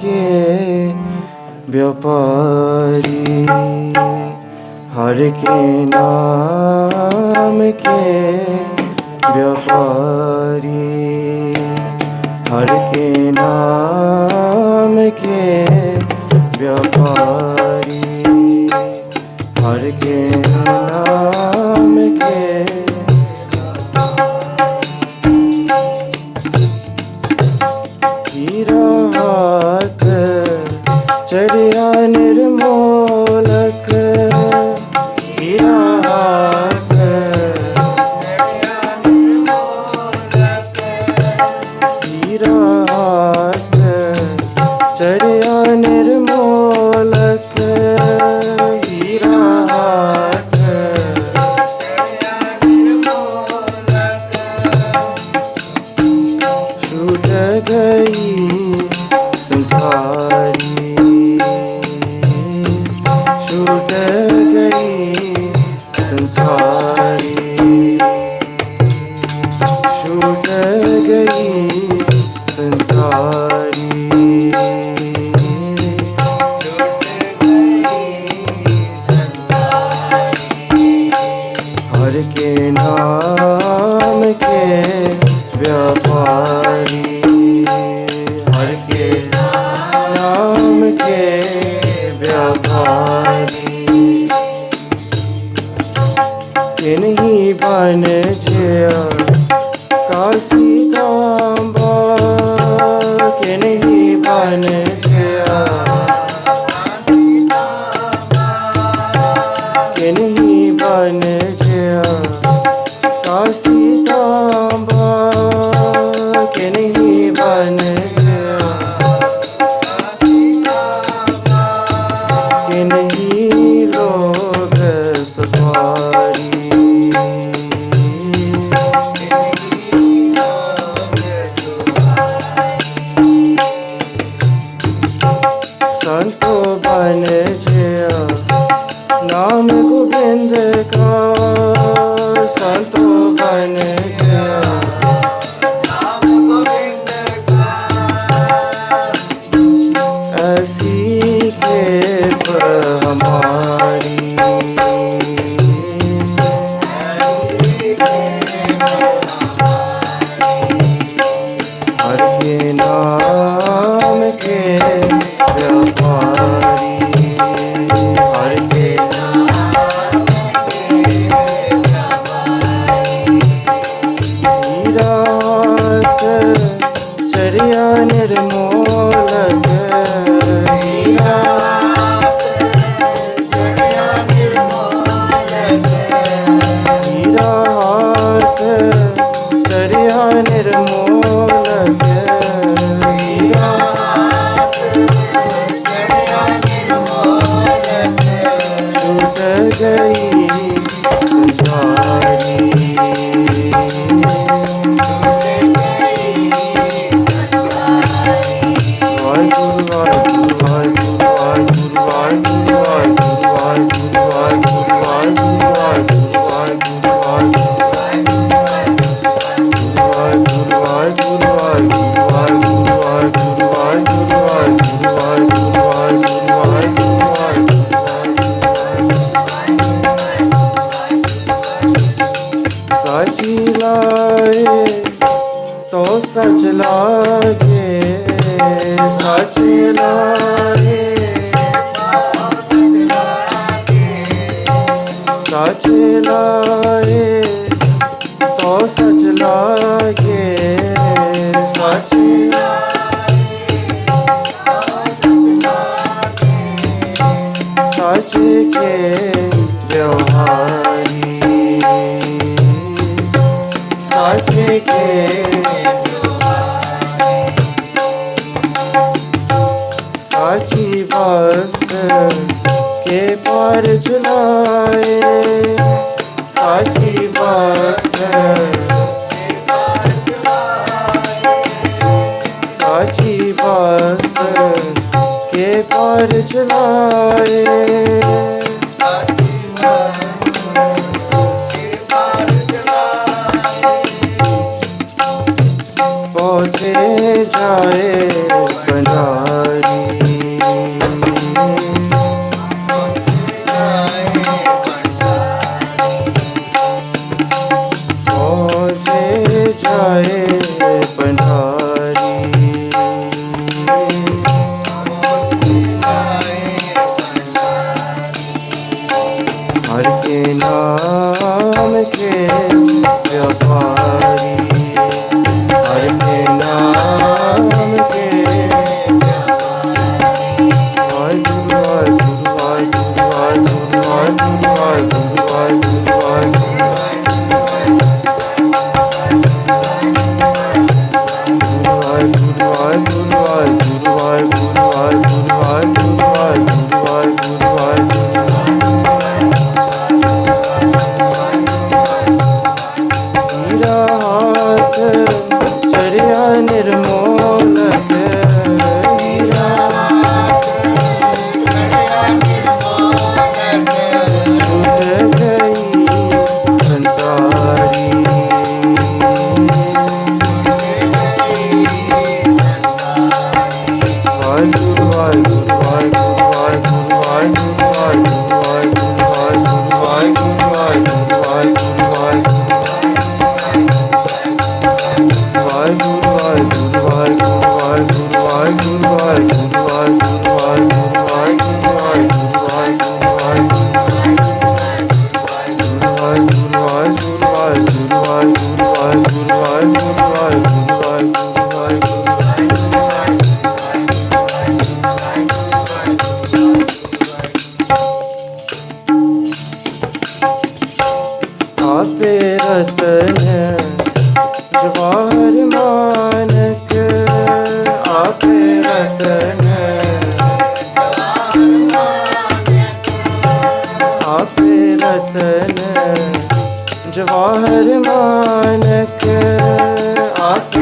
के व्यापारी हर के नाम के व्यापारी हर के नाम के व्यापारी हर के नाम के ਨਾਮ ਕੇ ਵਿਆਪਾਰੀ ਕੀ ਲਾਏ ਤੋ ਸੱਚ ਲਾਗੇ ਸੱਚ ਲਾਏ ਸੱਚ ਲਾਏ ਤੋ ਸੱਚ ਲਾਗੇ ਸੱਚ ਸੱਚ ਕੇ ਵਿਵਹਾਰ ਕੇ ਸਾਚੀ ਬਸ ਕੇ ਪਰ ਜੁਲਾਏ ਸਾਚੀ ਬਸ ਸਾਚੀ ਬਸ ਕੇ ਪਰ ਜੁਲਾਏ ਸਾਚੀ ਬਸ ਆਏ ਪੰਡਾਰੀ ਜਾਏ ਪੰਡਾਰੀ Lord. रतन जवाहर माँ आक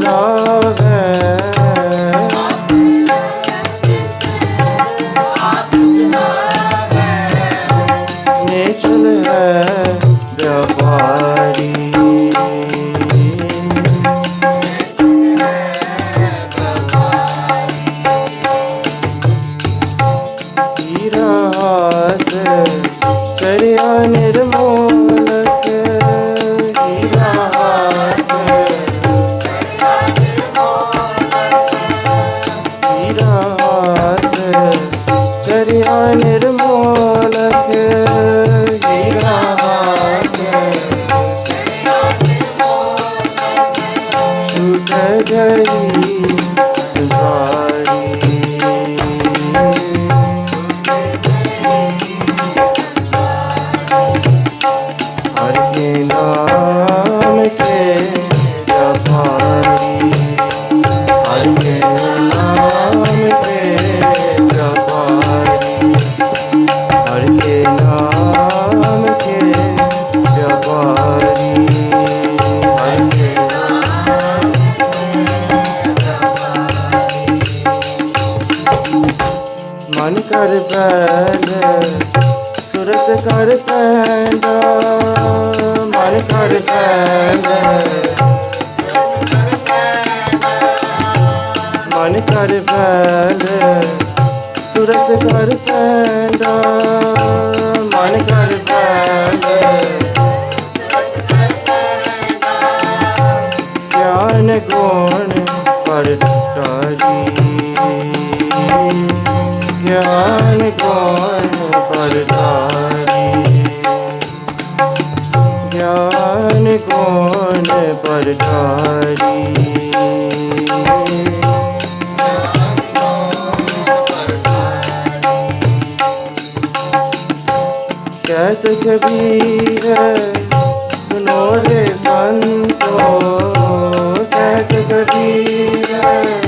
love. ਮਨ ਕਰ ਪੈਂਦਾ, ਸੁਰਤ ਕਰ ਪੈਂਦਾ, ਮਨ ਕਰ ਪੈਂਦਾ। ਮਨ ਕਰ ਪੈਂਦਾ, ਸੁਰਤ ਕਰ ਪੈਂਦਾ, ਮਨ ਕਰ ਪੈਂਦਾ। ਗਿਆਨ ਗੁਣ ਪਰ ਕਾਇ ਪਰਤਾਰੀ ਗਿਆਨ ਕੋਣ ਪਰਤਾਰੀ ਜਸ ਕਬੀਰ ਸੁਨੋ ਰੇ ਸੰਤੋ ਜਸ ਕਬੀਰ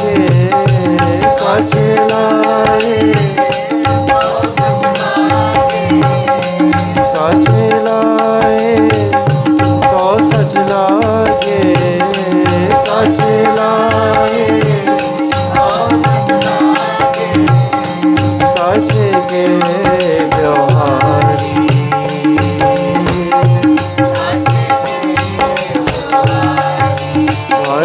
पाछे पाछे लाए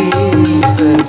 sleep the.